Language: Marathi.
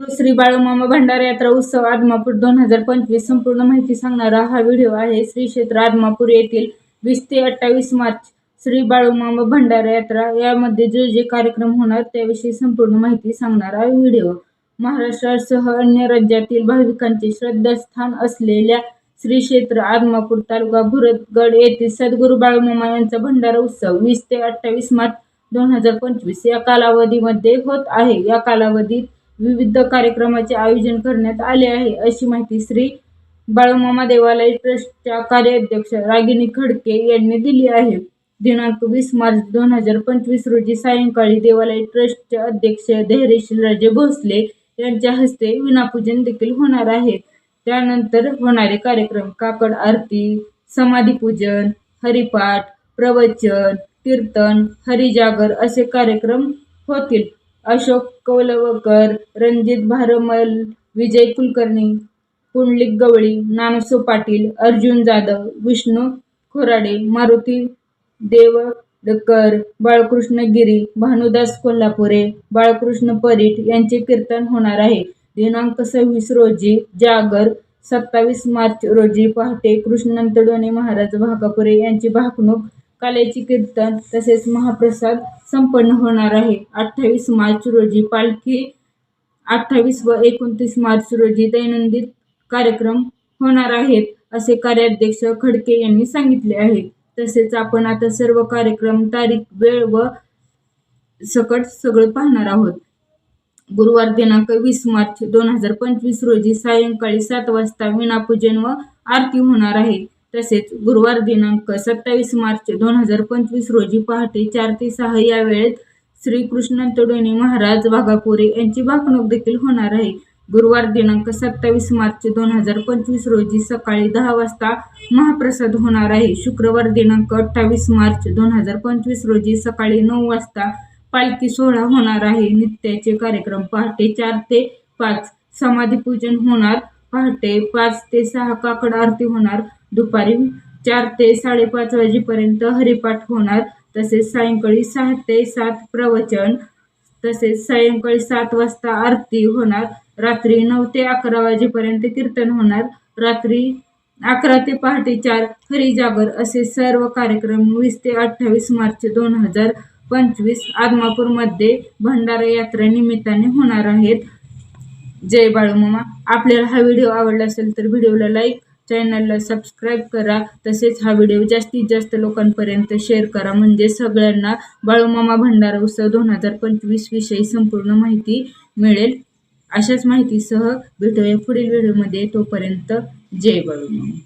श्री बाळूमामा भंडारा यात्रा उत्सव आदमापूर दोन हजार पंचवीस संपूर्ण माहिती सांगणारा हा व्हिडिओ आहे. श्री क्षेत्र आदमापूर येथील वीस ते अठ्ठावीस मार्च श्री बाळूमामा भंडारा यात्रा यामध्ये जे जे कार्यक्रम होणार त्याविषयी संपूर्ण माहिती सांगणारा व्हिडिओ. महाराष्ट्रासह अन्य राज्यातील भाविकांचे श्रद्धास्थान असलेल्या श्री क्षेत्र आदमापूर तालुका भुरतगड येथील सद्गुरू बाळूमामा यांचा भंडारा उत्सव वीस ते अठ्ठावीस मार्च दोन हजार पंचवीस या कालावधीमध्ये होत आहे. या कालावधीत विविध कार्यक्रमाचे आयोजन करण्यात आले आहे अशी माहिती श्री बाळूमामा देवालय ट्रस्टच्या कार्याध्यक्ष रागिनी खडके यांनी दिली आहे. दिनांक वीस मार्च दोन हजार पंचवीस रोजी सायंकाळी देवालय ट्रस्टचे अध्यक्ष धैर्यशील राजे भोसले यांच्या हस्ते विनापूजन देखील होणार आहे. त्यानंतर होणारे कार्यक्रम काकड आरती समाधीपूजन हरिपाठ प्रवचन कीर्तन हरिजागर असे कार्यक्रम होतील. अशोक कौलवकर रणजित भारमल विजय कुलकर्णी पुंडलिक गवळी नानसो पाटील अर्जुन जाधव विष्णू खोराडे मारुती देवडकर बाळकृष्ण गिरी भानुदास कोल्हापुरे बाळकृष्ण परीट यांचे कीर्तन होणार आहे. दिनांक सव्वीस रोजी जागर सत्तावीस मार्च रोजी पहाटे कृष्णनंत डोणे महाराज भागापुरे यांची भाकणूक काल्याची कीर्तन तसेच महाप्रसाद संपन्न होणार आहे. अठ्ठावीस मार्च रोजी पालखी अठ्ठावीस व एकोणतीस मार्च रोजी दैनंदिन कार्यक्रम होणार आहेत असे कार्याध्यक्ष खडके यांनी सांगितले आहे. तसेच आपण आता सर्व कार्यक्रम तारीख वेळ व सकट सगळं पाहणार आहोत. गुरुवार दिनांक वीस मार्च दोन हजार पंचवीस रोजी सायंकाळी सात वाजता विनापूजन व आरती होणार आहे. तसेच गुरुवार दिनांक सत्तावीस मार्च दोन हजार पंचवीस रोजी पहाटे चार ते सहा या वेळेत श्री कृष्ण तडोणी महाराज वाघापुरे यांची भाकणूक देखील होणार आहे. गुरुवार दिनांक सत्तावीस मार्च दोन हजार पंचवीस रोजी सकाळी दहा वाजता महाप्रसाद होणार आहे. शुक्रवार दिनांक अठ्ठावीस मार्च दोन हजार पंचवीस रोजी सकाळी नऊ वाजता पालखी सोहळा होणार आहे. नित्याचे कार्यक्रम पहाटे चार ते पाच. समाधी पूजन होणार पहाटे पाच ते सहा काकड आरती होणार. दुपारी चार ते साडेपाच वाजेपर्यंत हरिपाठ होणार. तसेच सायंकाळी सहा ते सात प्रवचन. तसेच सायंकाळी सात वाजता आरती होणार. रात्री नऊ ते अकरा वाजेपर्यंत कीर्तन होणार. रात्री अकरा ते पहाटे चार हरिजागर असे सर्व कार्यक्रम वीस ते अठ्ठावीस मार्च दोन हजार पंचवीस आदमापूरमध्ये भंडारा यात्रा निमित्ताने होणार आहेत. जय बाळूमामा. आपल्याला हा व्हिडिओ आवडला असेल तर व्हिडिओला लाईक चॅनलला सबस्क्राईब करा. तसेच हा व्हिडिओ जास्तीत जास्त लोकांपर्यंत शेअर करा. म्हणजे सगळ्यांना बाळूमामा भंडारा उत्सव दोन हजार पंचवीस विषयी संपूर्ण माहिती मिळेल. अशाच माहितीसह भेटूया पुढील व्हिडिओमध्ये तोपर्यंत जय बाळूमामा.